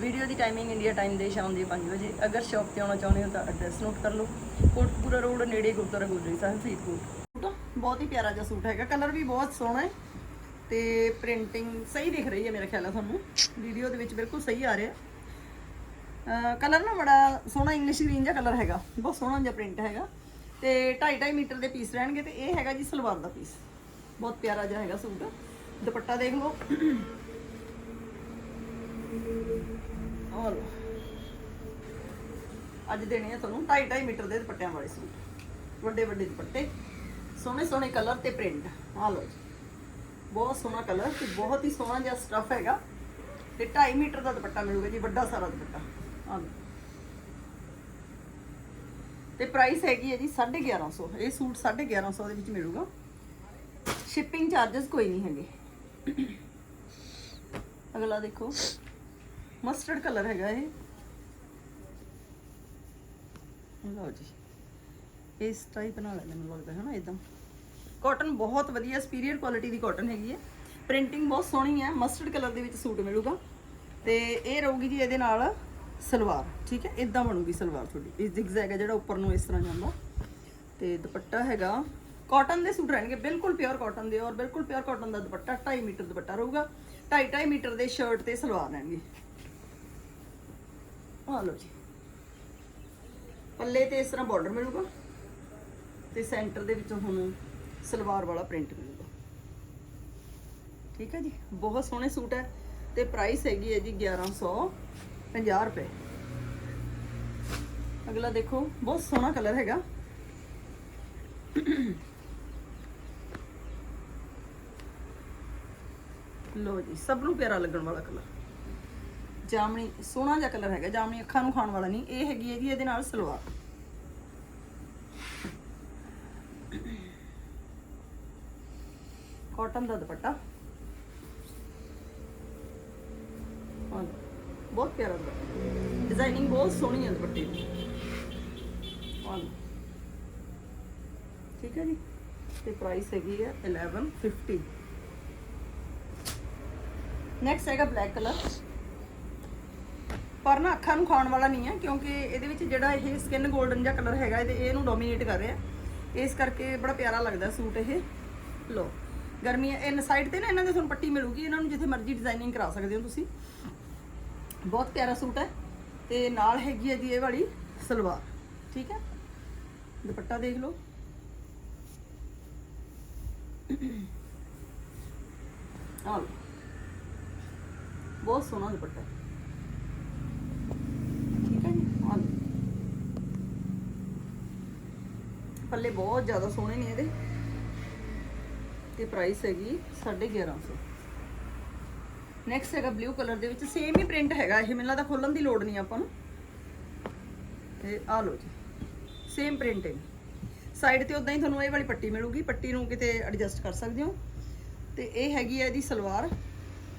Video ਦੀ timing India time ਦੇ ਸ਼ਾਮ ਦੇ 5 ਵਜੇ। ਅਗਰ ਸ਼ਾਪ ਤੇ ਆਉਣਾ ਚਾਹੁੰਦੇ ਹੋ ਤਾਂ ਐਡਰੈਸ ਨੋਟ ਕਰ ਲਓ। ਕੋਟਪੂਰਾ ਰੋਡ ਨੇੜੇ ਗੁਰਦੁਆਰਾ ਗੁਰਜਰੀ ਸਾਹਿਬ, ਫਰੀਦਕੋਟ। ਸੂਟ ਬਹੁਤ ਹੀ ਪਿਆਰਾ ਜਿਹਾ ਸੂਟ ਹੈਗਾ। ਕਲਰ ਵੀ ਬਹੁਤ ਸੋਹਣਾ ਹੈ ਤੇ ਪ੍ਰਿੰਟਿੰਗ ਸਹੀ ਦਿਖ ਰਹੀ ਹੈ ਮੇਰਾ ਖਿਆਲ ਹੈ ਤੁਹਾਨੂੰ। ਵੀਡੀਓ ਦੇ ਵਿੱਚ ਬਿਲਕੁਲ ਸਹੀ ਆ ਰਿਹਾ ਕਲਰ ਨਾ ਬੜਾ ਸੋਹਣਾ ਇੰਗਲਿਸ਼ ਗ੍ਰੀਨ ਜਿਹਾ ਕਲਰ ਹੈਗਾ। ਬਹੁਤ ਸੋਹਣਾ ਜਿਹਾ ਪ੍ਰਿੰਟ ਹੈਗਾ। ਤੇ 2.5 2.5 ਮੀਟਰ ਦੇ ਪੀਸ ਰਹਿਣਗੇ ਤੇ ਇਹ ਹੈਗਾ ਜੀ ਸਲਵਾਰ ਦਾ ਪੀਸ ਬਹੁਤ ਪਿਆਰਾ ਜਿਹਾ ਹੈਗਾ ਸੂਟ। ਦੁਪੱਟਾ ਦੇਖ ਲਓ। ਆਹ ਲਓ ਅੱਜ ਦੇਣੇ ਆ ਤੁਹਾਨੂੰ 2.5 2.5 ਮੀਟਰ ਦੇ ਦੁਪੱਟਿਆਂ ਵਾਲੇ ਸੂਟ। ਵੱਡੇ ਵੱਡੇ ਦੁਪੱਟੇ, ਸੋਹਣੇ ਸੋਹਣੇ ਕਲਰ ਤੇ ਪ੍ਰਿੰਟ ਆਹ ਲਓ ਜੀ। ਬਹੁਤ ਸੋਹਣਾ ਕਲਰ ਤੇ ਬਹੁਤ ਹੀ ਸੋਹਣਾ ਜਿਹਾ ਸਟਫ ਹੈਗਾ। ਤੇ 2.5 ਮੀਟਰ ਦਾ ਦੁਪੱਟਾ ਮਿਲੂਗਾ ਜੀ, ਵੱਡਾ ਸਾਰਾ ਦੁਪੱਟਾ। ਆਹ ਲਓ। ਤੇ ਪ੍ਰਾਈਸ ਹੈਗੀ ਹੈ ਜੀ 1150 ਇਹ ਸੂਟ 1150 ਦੇ ਵਿੱਚ ਮਿਲੂਗਾ। ਸ਼ਿਪਿੰਗ ਚਾਰजेस ਕੋਈ ਨਹੀਂ ਹੈਗੇ। ਅਗਲਾ ਦੇਖੋ। ਮਸਟਰਡ ਕਲਰ ਹੈਗਾ ਇਹ। ਲਓ ਜੀ। ਇਸ ਟਾਈਪ ਨਾਲ ਹੈ ਮੈਨੂੰ ਲੱਗਦਾ ਹੈ ਨਾ ਇਦਾਂ। ਕਾਟਨ ਬਹੁਤ ਵਧੀਆ ਸੁਪੀਰੀਅਰ ਕੁਆਲਿਟੀ ਦੀ ਕਾਟਨ ਹੈਗੀ ਹੈ। ਪ੍ਰਿੰਟਿੰਗ ਬਹੁਤ ਸੋਹਣੀ ਹੈ। ਮਸਟਰਡ ਕਲਰ ਦੇ ਵਿੱਚ ਸੂਟ ਮਿਲੂਗਾ। ਤੇ ਇਹ ਰਹੂਗੀ ਜੀ ਇਹਦੇ ਨਾਲ ਸਲਵਾਰ, ਠੀਕ ਹੈ? ਇਦਾਂ ਬਣੂਗੀ ਸਲਵਾਰ ਤੁਹਾਡੀ। ਇਹ ਜ਼ਿਗਜ਼ੈਗ ਹੈ ਜਿਹੜਾ ਉੱਪਰ ਨੂੰ ਇਸ ਤਰ੍ਹਾਂ ਜਾਂਦਾ। ਤੇ ਦੁਪੱਟਾ ਹੈਗਾ। ਕਾਟਨ ਦੇ ਸੂਟ ਰਹਿਣਗੇ। ਬਿਲਕੁਲ ਪਿਓਰ ਕਾਟਨ ਦੇ ਔਰ ਬਿਲਕੁਲ ਪਿਓਰ ਕਾਟਨ ਦਾ ਦੁਪੱਟਾ। 2.5 ਮੀਟਰ ਦੁਪੱਟਾ ਰਹੂਗਾ। 2.5 2.5 ਮੀਟਰ ਦੇ ਸ਼ਰਟ ਤੇ ਸਲਵਾਰ ਰਹਿਣਗੇ। ਆਹ ਲਓ ਜੀ। ਪੱਲੇ ਤੇ ਇਸ ਤਰ੍ਹਾਂ ਬਾਰਡਰ ਮਿਲੂਗਾ ਤੇ ਸੈਂਟਰ ਦੇ ਵਿੱਚੋਂ ਤੁਹਾਨੂੰ ਸਲਵਾਰ ਵਾਲਾ ਪ੍ਰਿੰਟ ਮਿਲੂਗਾ। ਠੀਕ ਹੈ ਜੀ? ਬਹੁਤ ਸੋਹਣੇ ਸੂਟ ਹੈ ਤੇ ਪ੍ਰਾਈਸ ਹੈਗੀ ਹੈ ਜੀ 1150 ਰੁਪਏ। ਅਗਲਾ ਦੇਖੋ, ਬਹੁਤ ਸੋਹਣਾ ਕਲਰ ਹੈਗਾ। ਲੋ ਜੀ, ਸਭ ਨੂੰ ਪਿਆਰਾ ਲੱਗਣ ਵਾਲਾ ਕਲਰ ਜਾਮਣੀ ਸੋਹਣਾ ਜਿਹਾ ਕਲਰ ਹੈਗਾ ਜਾਮਣੀ ਅੱਖਾਂ ਨੂੰ ਖਾਣ ਵਾਲਾ ਨਹੀਂ ਇਹ ਹੈਗੀ ਹੈ ਜੀ ਇਹਦੇ ਨਾਲ ਸਲਵਾਰ। ਕਾਟਨ ਦਾ ਦੁਪੱਟਾ। ਹਾਂ, ਬਹੁਤ ਪਿਆਰਾ ਦੁਪੱਟਾ। ਡਿਜ਼ਾਈਨਿੰਗ ਬਹੁਤ ਸੋਹਣੀ ਹੈ ਦੁਪੱਟੇ। ਦੀ ਹਾਂ। ਠੀਕ ਹੈ ਜੀ? ਤੇ ਪ੍ਰਾਈਸ ਹੈਗੀ ਹੈ 1150 ਨੈਕਸਟ ਹੈਗਾ ਬਲੈਕ ਕਲਰ ਪਰ ਨਾ ਅੱਖਾਂ ਨੂੰ ਖਾਣ ਵਾਲਾ ਨਹੀਂ ਹੈ, ਕਿਉਂਕਿ ਇਹਦੇ ਵਿੱਚ ਜਿਹੜਾ ਇਹ ਸਕਿਨ 골ਡਨ ਜਿਹਾ ਕਲਰ ਹੈਗਾ, ਇਹਦੇ ਇਹਨੂੰ ਡੋਮੀਨੇਟ ਕਰ ਰਿਹਾ। ਇਸ ਕਰਕੇ ਬੜਾ ਪਿਆਰਾ ਲੱਗਦਾ ਸੂਟ ਇਹ। ਲੋ ਗਰਮੀ ਇਨ ਸਾਈਡ ਤੇ ਨਾ ਇਹਨਾਂ ਦੇ ਤੁਹਾਨੂੰ ਪੱਟੀ ਮਿਲੂਗੀ। ਇਹਨਾਂ ਨੂੰ ਜਿੱਥੇ ਮਰਜ਼ੀ ਡਿਜ਼ਾਈਨਿੰਗ ਕਰਾ ਸਕਦੇ ਹੋ ਤੁਸੀਂ। ਬਹੁਤ ਪਿਆਰਾ ਸੂਟ ਹੈ। ਤੇ ਨਾਲ ਹੈਗੀ ਹੈ ਜੀ ਇਹ ਵਾਲੀ ਸਲਵਾਰ। ਠੀਕ ਹੈ? ਦੁਪੱਟਾ ਦੇਖ ਲਓ। ਆਹ ਬਹੁਤ ਸੋਹਣਾ ਦੁਪੱਟਾ ਹੈ ਠੀਕ ਹੈ ਜੀ ਆਹ ਲਓ। ਪੱਲੇ ਬਹੁਤ ਜ਼ਿਆਦਾ ਸੋਹਣੇ ਨੇ ਇਹਦੇ। ਤੇ ਪ੍ਰਾਈਸ ਹੈਗੀ 1150 ਨੈਕਸਟ ਹੈਗਾ ਬਲੂ ਕਲਰ ਦੇ ਵਿੱਚ ਸੇਮ ਹੀ ਪ੍ਰਿੰਟ ਹੈਗਾ ਇਹ, ਮੈਨੂੰ ਲੱਗਦਾ ਖੋਲਣ ਦੀ ਲੋੜ ਨਹੀਂ ਆਪਾਂ ਨੂੰ। ਤੇ ਆ ਲਓ ਜੀ ਸੇਮ ਪ੍ਰਿੰਟ ਹੈ। ਸਾਈਡ ਤੇ ਉਦਾਂ ਹੀ ਤੁਹਾਨੂੰ ਇਹ ਵਾਲੀ ਪੱਟੀ ਮਿਲੂਗੀ, ਪੱਟੀ ਨੂੰ ਕਿਤੇ ਐਡਜਸਟ ਕਰ ਸਕਦੇ ਹੋ। ਤੇ ਇਹ ਹੈਗੀ ਹੈ ਇਹਦੀ ਸਲਵਾਰ,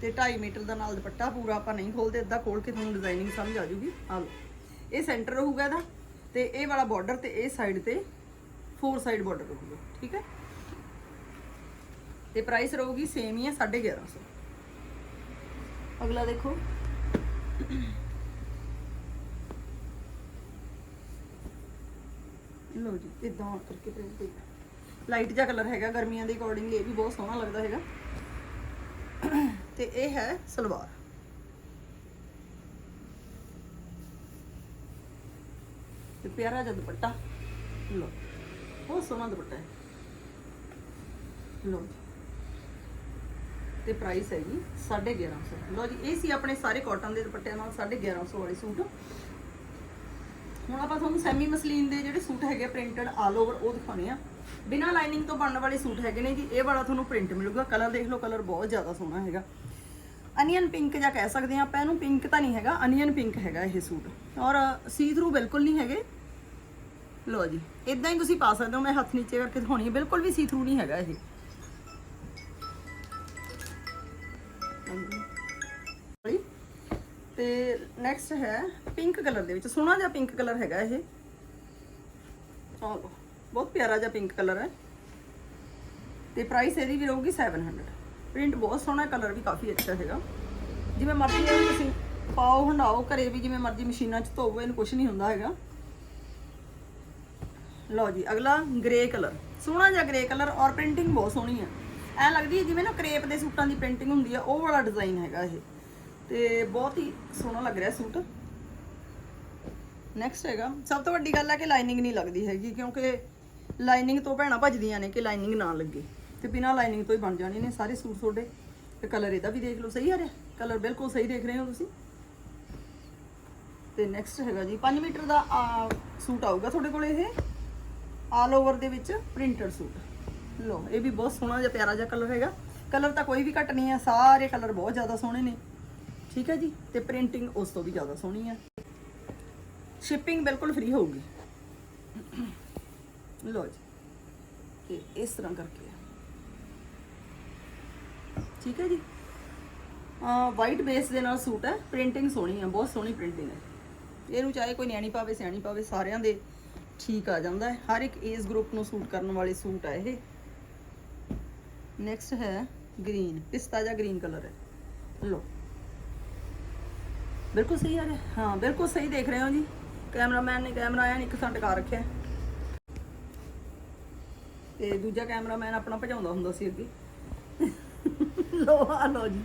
ਤੇ 2.5 ਮੀਟਰ ਦਾ ਨਾਲ ਦੁਪੱਟਾ ਪੂਰਾ ਆਪਾਂ ਨਹੀਂ ਖੋਲਦੇ ਅੱਧਾ ਖੋਲ ਕੇ ਤੁਹਾਨੂੰ ਡਿਜ਼ਾਈਨਿੰਗ ਸਮਝ ਆ ਜੂਗੀ। ਆ ਲਓ, ਇਹ ਸੈਂਟਰ ਹੋਊਗਾ ਇਹਦਾ, ਤੇ ਇਹ ਵਾਲਾ ਬਾਰਡਰ ਤੇ ਇਹ ਸਾਈਡ ਤੇ ਫੋਰ ਸਾਈਡ ਬਾਰਡਰ ਰਹੂਗਾ ਠੀਕ ਹੈ? ਤੇ ਪ੍ਰਾਈਸ ਰਹੂਗੀ ਸੇਮ ਹੀ ਹੈ 1150 ਅਗਲਾ ਦੇਖੋ। ਲੋ ਜੀ ਇਦਾਂ ਕਰਕੇ ਪ੍ਰਿੰਟ ਦੇ ਲਾਈਟ ਜਿਹਾ ਕਲਰ ਹੈਗਾ, ਗਰਮੀਆਂ ਦੇ ਅਕੋਰਡਿੰਗ ਇਹ ਵੀ ਬਹੁਤ ਸੋਹਣਾ ਲੱਗਦਾ ਹੈਗਾ। ਤੇ ਇਹ ਹੈ ਸਲਵਾਰ। ਤੇ ਪਿਆਰਾ ਜਿਹਾ ਦੁਪੱਟਾ। ਲੋ ਬਹੁਤ ਸੋਹਣਾ ਦੁਪੱਟਾ ਹੈ। ਲੋ ਤੇ ਪ੍ਰਾਈਸ ਹੈਗੀ 1150 ਲੋ ਜੀ, ਇਹ ਸੀ ਆਪਣੇ ਸਾਰੇ ਕਾਟਨ ਦੇ ਦੁਪੱਟਿਆਂ ਨਾਲ 1150 ਵਾਲੇ ਸੂਟ। ਹੁਣ ਆਪਾਂ ਤੁਹਾਨੂੰ ਸੈਮੀ ਮਸਲੀਨ ਦੇ ਜਿਹੜੇ ਸੂਟ ਹੈਗੇ ਪ੍ਰਿੰਟਡ ਆਲ ਓਵਰ ਉਹ ਦਿਖਾਉਣੇ ਆ। ਬਿਨਾਂ ਲਾਈਨਿੰਗ ਤੋਂ ਬਣਨ ਵਾਲੇ ਸੂਟ ਹੈਗੇ ਨੇ ਜੀ, ਇਹ ਵਾਲਾ ਤੁਹਾਨੂੰ ਪ੍ਰਿੰਟ ਮਿਲੂਗਾ। ਕਲਰ ਦੇਖ ਲਓ ਕਲਰ ਬਹੁਤ ਜ਼ਿਆਦਾ ਸੋਹਣਾ ਹੈਗਾ। ਅਨੀਅਨ ਪਿੰਕ ਜਾਂ ਕਹਿ ਸਕਦੇ ਆ ਆਪਾਂ, ਇਹਨੂੰ ਪਿੰਕ ਤਾਂ ਨਹੀਂ ਹੈਗਾ ਅਨੀਅਨ ਪਿੰਕ ਹੈਗਾ ਇਹ ਸੂਟ। ਔਰ ਸੀ ਥਰੂ ਬਿਲਕੁਲ ਨਹੀਂ ਹੈਗੇ। ਲੋ ਜੀ ਇਦਾਂ ਹੀ ਤੁਸੀਂ ਪਾ ਸਕਦੇ ਹੋ, ਮੈਂ ਹੱਥ ਨੀਚੇ ਕਰਕੇ ਦਿਖਾਉਣੀ ਹੈ, ਬਿਲਕੁਲ ਵੀ ਸੀ ਥਰੂ ਨਹੀਂ ਹੈਗਾ ਇਹ। ਹਾਂਜੀ। ਤੇ ਨੈਕਸਟ ਹੈ ਪਿੰਕ ਕਲਰ ਦੇ ਵਿੱਚ, ਸੋਹਣਾ ਜਿਹਾ ਪਿੰਕ ਕਲਰ ਹੈਗਾ ਇਹ। ਬਹੁਤ ਪਿਆਰਾ ਜਿਹਾ ਪਿੰਕ ਕਲਰ ਹੈ। ਤੇ ਪ੍ਰਾਈਸ ਇਹਦੀ ਵੀ ਰਹੂਗੀ 700 ਪ੍ਰਿੰਟ ਬਹੁਤ ਸੋਹਣਾ ਕਲਰ ਵੀ ਕਾਫੀ ਅੱਛਾ ਹੈਗਾ। ਜਿਵੇਂ ਮਰਜ਼ੀ ਤੁਸੀਂ ਪਾਓ ਹੰਡਾਓ ਘਰੇ ਵੀ ਜਿਵੇਂ ਮਰਜ਼ੀ ਮਸ਼ੀਨਾਂ 'ਚ ਧੋਵੋ, ਇਹਨੂੰ ਕੁਝ ਨਹੀਂ ਹੁੰਦਾ ਹੈਗਾ। ਲਓ ਜੀ, ਅਗਲਾ ਗ੍ਰੇ ਕਲਰ ਸੋਹਣਾ ਜਿਹਾ ਗ੍ਰੇ ਕਲਰ ਔਰ ਪ੍ਰਿੰਟਿੰਗ ਬਹੁਤ ਸੋਹਣੀ ਆ। ਐ ਲੱਗਦੀ ਹੈ ਜਿਵੇਂ ਨਾ ਕ੍ਰੇਪ ਦੇ ਸੂਟਾਂ ਦੀ ਪ੍ਰਿੰਟਿੰਗ ਹੁੰਦੀ ਆ, ਉਹ ਵਾਲਾ ਡਿਜ਼ਾਈਨ ਹੈਗਾ ਇਹ। ਤੇ ਬਹੁਤ ਹੀ ਸੋਹਣਾ ਲੱਗ ਰਿਹਾ ਸੂਟ। ਨੈਕਸਟ ਹੈਗਾ। ਸਭ ਤੋਂ ਵੱਡੀ ਗੱਲ ਹੈ ਕਿ ਲਾਈਨਿੰਗ ਨਹੀਂ ਲੱਗਦੀ ਹੈਗੀ, ਕਿਉਂਕਿ ਲਾਈਨਿੰਗ ਤੋਂ ਭੈਣਾਂ ਭੱਜਦੀਆਂ ਨੇ ਕਿ ਲਾਈਨਿੰਗ ਨਾ ਲੱਗੇ। ਤੇ ਬਿਨਾਂ ਲਾਈਨਿੰਗ ਤੋਂ ਹੀ ਬਣ ਜਾਣੇ ਨੇ ਸਾਰੇ ਸੂਟ ਤੁਹਾਡੇ। ਤੇ ਕਲਰ ਇਹਦਾ ਵੀ ਦੇਖ ਲਓ, ਸਹੀ ਆ ਰਿਹਾ? ਕਲਰ ਬਿਲਕੁਲ ਸਹੀ ਦੇਖ ਰਹੇ ਹੋ ਤੁਸੀਂ। ਤੇ ਨੈਕਸਟ ਹੈਗਾ ਜੀ 5 ਮੀਟਰ ਦਾ ਸੂਟ ਆਊਗਾ ਤੁਹਾਡੇ ਕੋਲ ਇਹ। ਆਲ ਓਵਰ ਦੇ ਵਿੱਚ ਪ੍ਰਿੰਟਡ ਸੂਟ ਲੋ ਇਹ ਵੀ ਬਹੁਤ ਸੋਹਣਾ ਜਿਹਾ ਪਿਆਰਾ ਜਿਹਾ ਕਲਰ ਹੈਗਾ। ਕਲਰ ਤਾਂ ਕੋਈ ਵੀ ਘੱਟ ਨਹੀਂ ਹੈ, ਸਾਰੇ ਕਲਰ ਬਹੁਤ ਜ਼ਿਆਦਾ ਸੋਹਣੇ ਨੇ। ਠੀਕ ਹੈ ਜੀ? ਤੇ ਪ੍ਰਿੰਟਿੰਗ ਉਸ ਤੋਂ ਵੀ ਜ਼ਿਆਦਾ ਸੋਹਣੀ ਹੈ। ਸ਼ਿਪਿੰਗ ਬਿਲਕੁਲ ਫ੍ਰੀ ਹੋਊਗੀ। ਲੋ ਜੀ। ਤੇ ਇਸ ਤਰ੍ਹਾਂ ਕਰਕੇ ਠੀਕ ਹੈ ਜੀ? ਆ ਵਾਈਟ ਬੇਸ ਦੇ ਨਾਲ ਸੂਟ ਹੈ। ਪ੍ਰਿੰਟਿੰਗ ਸੋਹਣੀ ਹੈ, ਬਹੁਤ ਸੋਹਣੀ ਪ੍ਰਿੰਟਿੰਗ ਹੈ। ਇਹਨੂੰ ਚਾਹੇ ਕੋਈ ਨਿਆਣੀ ਪਾਵੇ, ਸਿਆਣੀ ਪਾਵੇ, ਸਾਰਿਆਂ ਦੇ ਠੀਕ ਆ ਜਾਂਦਾ ਹੈ। ਹਰ ਇੱਕ ਏਜ ਗਰੁੱਪ ਨੂੰ ਸੂਟ ਕਰਨ ਵਾਲੇ ਸੂਟ ਹੈ ਇਹ। ਨੈਕਸਟ ਹੈ ਗ੍ਰੀਨ ਪਿਸਤਾ ਜਾਂ ਗ੍ਰੀਨ ਕਲਰ ਹੈ। ਲੋ ਬਿਲਕੁਲ ਸਹੀ ਆ ਰਿਹਾ। ਹਾਂ, ਬਿਲਕੁਲ ਸਹੀ ਦੇਖ ਰਹੇ ਹੋ ਜੀ। ਕੈਮਰਾਮੈਨ ਨੇ ਕੈਮਰਾ ਆਇਆ, ਇੱਕ ਥਾਂ ਟਿਕਾ ਰੱਖਿਆ। ਤੇ ਦੂਜਾ ਕੈਮਰਾਮੈਨ ਆਪਣਾ ਭਜਾਉਂਦਾ ਹੁੰਦਾ ਸੀ ਅੱਗੇ। ਲੋ ਆ ਲੋ ਜੀ।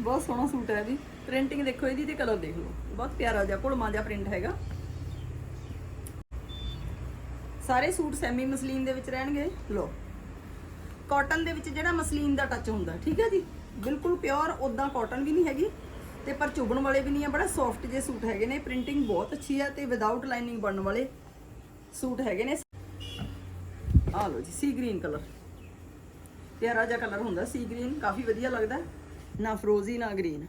ਬਹੁਤ ਸੋਹਣਾ ਸੂਟ ਹੈ ਜੀ। ਪ੍ਰਿੰਟਿੰਗ ਦੇਖੋ ਇਹਦੀ ਤੇ ਕਲਰ ਦੇਖ ਲਓ। ਬਹੁਤ ਪਿਆਰਾ ਜਿਹਾ, ਘੁਲਮਾ ਜਿਹਾ ਪ੍ਰਿੰਟ ਹੈਗਾ। ਸਾਰੇ ਸੂਟ ਸੈਮੀ ਮਸਲੀਨ ਦੇ ਵਿੱਚ ਰਹਿਣਗੇ। ਲੋ ਕਾਟਨ ਦੇ ਵਿੱਚ ਜਿਹੜਾ ਮਸਲੀਨ ਦਾ ਟੱਚ ਹੁੰਦਾ, ਠੀਕ ਹੈ ਜੀ? ਬਿਲਕੁਲ ਪਿਓਰ ਉਦਾਂ ਕਾਟਨ ਵੀ ਨਹੀਂ ਹੈਗੀ ਤੇ ਪਰ ਚੁਭਣ ਵਾਲੇ ਵੀ ਨਹੀਂ ਆ। ਬੜਾ ਸੌਫਟ ਜਿਹੇ ਸੂਟ ਹੈਗੇ ਨੇ। ਪ੍ਰਿੰਟਿੰਗ ਬਹੁਤ ਅੱਛੀ ਆ ਤੇ ਵਿਦਆਊਟ ਲਾਈਨਿੰਗ ਬਣਨ ਵਾਲੇ ਸੂਟ ਹੈਗੇ ਨੇ। ਆ ਲੋ ਜੀ ਸੀ ਗ੍ਰੀਨ ਕਲਰ ਪਿਆਰਾ ਜਿਹਾ ਕਲਰ ਹੁੰਦਾ ਸੀ ਗ੍ਰੀਨ ਕਾਫੀ ਵਧੀਆ ਲੱਗਦਾ। ਨਾ ਫਰੋਜ਼ੀ ਨਾ ਗ੍ਰੀਨ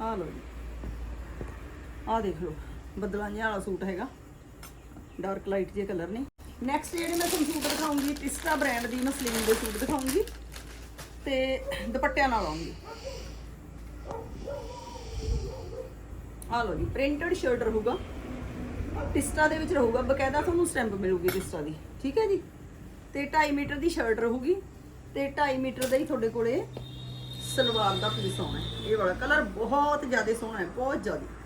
ਆ ਲੋ ਜੀ। ਆ ਦੇਖ ਲਓ। ਬੱਦਲਾਂ ਜਿਹਾ ਵਾਲਾ ਸੂਟ ਹੈਗਾ। ਡਾਰਕ ਲਾਈਟ ਜਿਹੇ ਕਲਰ ਨੇ। ਨੈਕਸਟ ਜਿਹੜੇ ਮੈਂ ਤੁਹਾਨੂੰ ਸੂਟ ਦਿਖਾਉਂਗੀ ਟਿਸਟਾ ਬ੍ਰਾਂਡ ਦੀ ਮਸਲੀਨ ਦੇ ਸੂਟ ਦਿਖਾਉਂਗੀ ਤੇ ਦੁਪੱਟਿਆਂ ਨਾਲ ਆਉਂਗੀ। ਆ ਲੋ ਜੀ ਪ੍ਰਿੰਟਡ ਸ਼ਰਟ ਰਹੂਗਾ। ਟਿਸਟਾ ਦੇ ਵਿੱਚ ਰਹੂਗਾ, ਬਕਾਇਦਾ ਤੁਹਾਨੂੰ ਸਟੈਂਪ ਮਿਲੂਗੀ ਟਿਸਟਾ ਦੀ, ਠੀਕ ਹੈ ਜੀ? ਤੇ 2.5 ਮੀਟਰ ਦੀ ਸ਼ਰਟ ਰਹੂਗੀ ਤੇ 2.5 ਮੀਟਰ ਦਾ ਹੀ ਤੁਹਾਡੇ ਕੋਲੇ ਸਲਵਾਰ ਦਾ ਪੀਸ ਆਉਣਾ ਇਹ ਵਾਲਾ ਕਲਰ ਬਹੁਤ ਜ਼ਿਆਦਾ ਸੋਹਣਾ ਹੈ, ਬਹੁਤ ਜ਼ਿਆਦਾ।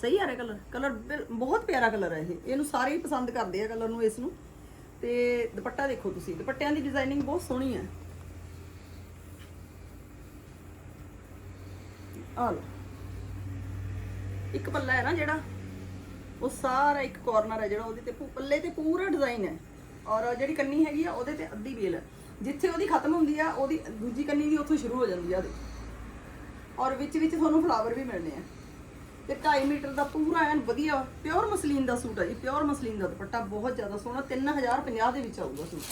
ਸਹੀ ਆ ਰਿਹਾ ਕਲਰ ਕਲਰ ਬਹੁਤ ਪਿਆਰਾ ਕਲਰ ਹੈ ਇਹ। ਇਹਨੂੰ ਸਾਰੇ ਹੀ ਪਸੰਦ ਕਰਦੇ ਆ ਕਲਰ ਨੂੰ, ਇਸ ਨੂੰ। ਤੇ ਦੁਪੱਟਾ ਦੇਖੋ ਤੁਸੀਂ, ਦੁਪੱਟਿਆਂ ਦੀ ਡਿਜ਼ਾਈਨਿੰਗ ਬਹੁਤ ਸੋਹਣੀ ਹੈ ਆ ਲਓ। ਇੱਕ ਪੱਲਾ ਹੈ ਨਾ ਜਿਹੜਾ, ਉਹ ਸਾਰਾ ਇੱਕ ਕਾਰਨਰ ਹੈ ਜਿਹੜਾ, ਉਹਦੇ ਤੇ ਪੱਲੇ ਤੇ ਪੂਰਾ ਡਿਜ਼ਾਈਨ ਹੈ। ਔਰ ਜਿਹੜੀ ਕੰਨੀ ਹੈਗੀ ਆ, ਉਹਦੇ ਤੇ ਅੱਧੀ ਵੇਲ ਹੈ ਜਿੱਥੇ ਉਹਦੀ ਖਤਮ ਹੁੰਦੀ ਆ, ਉਹਦੀ ਦੂਜੀ ਕੰਨੀ ਦੀ ਉੱਥੋਂ ਸ਼ੁਰੂ ਹੋ ਜਾਂਦੀ ਆ ਉਹਦੀ। ਔਰ ਵਿੱਚ ਵਿੱਚ ਤੁਹਾਨੂੰ ਫਲਾਵਰ ਵੀ ਮਿਲਣੇ ਆ। ਤੇ 2.5 ਮੀਟਰ ਦਾ ਪੂਰਾ ਐਨ ਵਧੀਆ ਪਿਓਰ ਮਸਲੀਨ ਦਾ ਸੂਟ ਹੈ ਜੀ ਪਿਓਰ ਮਸਲੀਨ ਦਾ ਦੁਪੱਟਾ ਬਹੁਤ ਜ਼ਿਆਦਾ ਸੋਹਣਾ 3050 ਦੇ ਵਿੱਚ ਆਊਗਾ ਸੂਟ।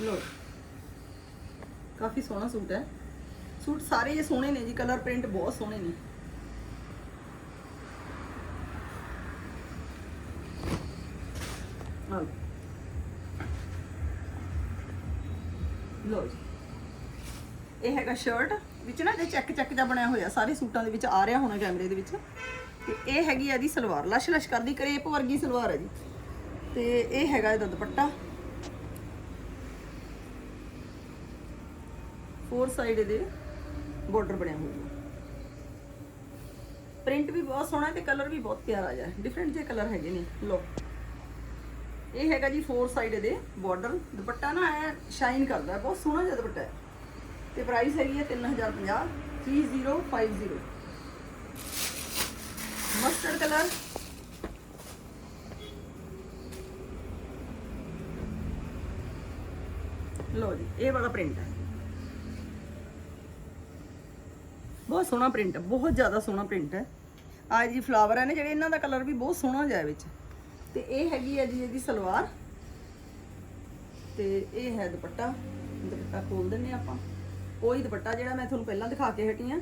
ਲੋ ਕਾਫੀ ਸੋਹਣਾ ਸੂਟ ਹੈ। ਸੂਟ ਸਾਰੇ ਇਹ ਸੋਹਣੇ ਨੇ ਜੀ ਕਲਰ ਪ੍ਰਿੰਟ ਬਹੁਤ ਸੋਹਣੇ ਨੇ ਆਹ ਲਓ। ਲੋ ਜੀ। ਇਹ ਹੈਗਾ ਸ਼ਰਟ ਵਿੱਚ ਨਾ ਇਹ ਚੈੱਕ ਚੈੱਕ ਜਿਹਾ ਬਣਿਆ ਹੋਇਆ, ਸਾਰੇ ਸੂਟਾਂ ਦੇ ਵਿੱਚ ਆ ਰਿਹਾ ਹੋਣਾ ਕੈਮਰੇ ਦੇ ਵਿੱਚ। ਤੇ ਇਹ ਹੈਗੀ ਆ ਇਹਦੀ ਸਲਵਾਰ, ਲਸ਼ ਲਸ਼ ਕਰਦੀ, ਕਰੇਪ ਵਰਗੀ ਸਲਵਾਰ ਹੈ ਜੀ। ਤੇ ਇਹ ਹੈਗਾ ਇਹਦਾ ਦੁਪੱਟਾ। ਫੋਰ ਸਾਈਡ ਇਹਦੇ ਬਾਰਡਰ ਬਣਿਆ ਹੋਇਆ। ਪ੍ਰਿੰਟ ਵੀ ਬਹੁਤ ਸੋਹਣਾ ਤੇ ਕਲਰ ਵੀ ਬਹੁਤ ਪਿਆਰਾ ਜਿਹਾ। ਡਿਫਰੈਂਟ ਜਿਹੇ ਕਲਰ ਹੈਗੇ ਨੇ। ਲੋ ਇਹ ਹੈਗਾ ਜੀ ਫੋਰ ਸਾਈਡ ਇਹਦੇ ਬਾਰਡਰ ਦੁਪੱਟਾ ਨਾ ਐ ਸ਼ਾਈਨ ਕਰਦਾ, ਬਹੁਤ ਸੋਹਣਾ ਜਿਹਾ ਦੁਪੱਟਾ ਹੈ। ਤੇ ਪ੍ਰਾਈਸ ਹੈਗੀ ਹੈ 3050 3050 ਮਸਟਰਡ ਕਲਰ ਲੋ ਜੀ, ਇਹ ਵਾਲਾ ਪ੍ਰਿੰਟ ਹੈ। ਬਹੁਤ ਸੋਹਣਾ ਪ੍ਰਿੰਟ ਹੈ, ਬਹੁਤ ਜ਼ਿਆਦਾ ਸੋਹਣਾ ਪ੍ਰਿੰਟ ਹੈ। ਆ ਜੀ ਫਲਾਵਰ ਹੈ ਨੇ, ਜਿਹੜੇ ਇਹਨਾਂ ਦਾ ਕਲਰ ਵੀ ਬਹੁਤ ਸੋਹਣਾ ਜਿਹਾ ਹੈ ਵਿੱਚ। ਤੇ ਇਹ ਹੈਗੀ ਹੈ ਜੀ ਇਹਦੀ ਸਲਵਾਰ। ਤੇ ਇਹ ਹੈ ਦੁਪੱਟਾ। ਦੁਪੱਟਾ ਖੋਲ ਦਿੰਨੇ ਆਪਾਂ। ਉਹੀ ਦੁਪੱਟਾ ਜਿਹੜਾ ਮੈਂ ਤੁਹਾਨੂੰ ਪਹਿਲਾਂ ਦਿਖਾ ਕੇ ਹਟੀ ਆ।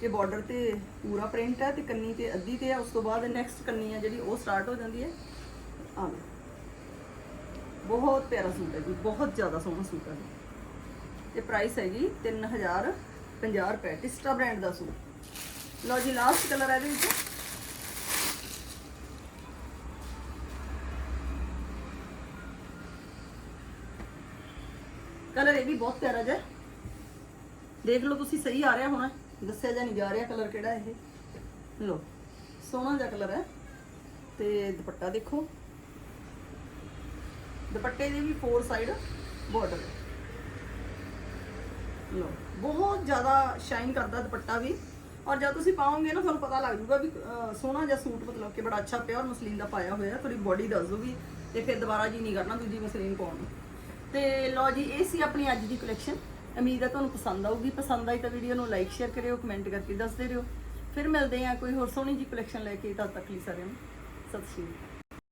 ਕਿ ਬਾਰਡਰ ਤੇ ਪੂਰਾ ਪ੍ਰਿੰਟ ਹੈ ਤੇ ਕੰਨੀ ਤੇ ਅੱਧੀ ਤੇ ਹੈ ਉਸ ਤੋਂ ਬਾਅਦ ਨੈਕਸਟ ਕੰਨੀ ਆ ਜਿਹੜੀ ਉਹ ਸਟਾਰਟ ਹੋ ਜਾਂਦੀ ਹੈ। ਆ ਬਹੁਤ ਪਿਆਰਾ ਸੂਟ ਹੈ ਜੀ। ਬਹੁਤ ਜ਼ਿਆਦਾ ਸੋਹਣਾ ਸੂਟ ਹੈ ਤੇ ਪ੍ਰਾਈਸ ਹੈ ਜੀ 3050 ਰੁਪਏ। ਟਿਸਟਾ ਬ੍ਰਾਂਡ ਦਾ ਸੂਟ। ਲਓ ਜੀ ਲਾਸਟ ਕਲਰ ਹੈ ਇਹਦੇ ਵਿੱਚ। ਕਲਰ ਇਹ ਵੀ ਬਹੁਤ ਪਿਆਰਾ ਜਿਹਾ ਦੇਖ ਲਓ ਤੁਸੀਂ, ਸਹੀ ਆ ਰਿਹਾ ਹੋਣਾ। ਦੱਸਿਆ ਜਾਂ ਨਹੀਂ ਜਾ ਰਿਹਾ ਕਲਰ ਕਿਹੜਾ ਇਹ। ਲਓ, ਸੋਹਣਾ ਜਿਹਾ ਕਲਰ ਹੈ। ਤੇ ਦੁਪੱਟਾ ਦੇਖੋ। ਦੁਪੱਟੇ ਦੀ ਵੀ ਫੋਰ ਸਾਈਡ ਬਾਰਡਰ ਲੋ ਬਹੁਤ ਜ਼ਿਆਦਾ ਸ਼ਾਈਨ ਕਰਦਾ ਦੁਪੱਟਾ ਵੀ। ਔਰ ਜਦ ਤੁਸੀਂ ਪਾਓਗੇ ਨਾ, ਤੁਹਾਨੂੰ ਪਤਾ ਲੱਗ ਜੂਗਾ ਵੀ ਸੋਹਣਾ ਜਿਹਾ ਸੂਟ ਮਤਲਬ ਕਿ ਬੜਾ ਅੱਛਾ ਪਿਓਰ ਮਸਲੀਨ ਦਾ ਪਾਇਆ ਹੋਇਆ ਥੋੜੀ ਬੋਡੀ ਦੱਸ ਦੂਗੀ ਤੇ ਫਿਰ ਦੁਬਾਰਾ ਜੀ ਨਹੀਂ ਕਰਨਾ ਦੂਜੀ ਮਸਲੀਨ ਪਾਉਣ ਨੂੰ। ਤੇ ਲੋ ਜੀ, ਇਹ ਸੀ ਆਪਣੀ ਅੱਜ ਦੀ ਕਲੈਕਸ਼ਨ ਉਮੀਦ ਹੈ ਤੁਹਾਨੂੰ ਪਸੰਦ ਆਊਗੀ। ਪਸੰਦ ਆਈ ਤਾਂ ਵੀਡੀਓ ਨੂੰ ਲਾਈਕ ਸ਼ੇਅਰ ਕਰਿਓ ਕਮੈਂਟ ਕਰਕੇ ਦੱਸਦੇ ਰਹੋ। ਫਿਰ ਮਿਲਦੇ ਹਾਂ ਕੋਈ ਹੋਰ ਸੋਹਣੀ ਜੀ ਕਲੈਕਸ਼ਨ ਲੈ ਕੇ। ਤਦ ਤੱਕ ਲਈ ਸਾਰਿਆਂ ਨੂੰ। ਸਤਿ ਸ਼੍ਰੀ ਅਕਾਲ।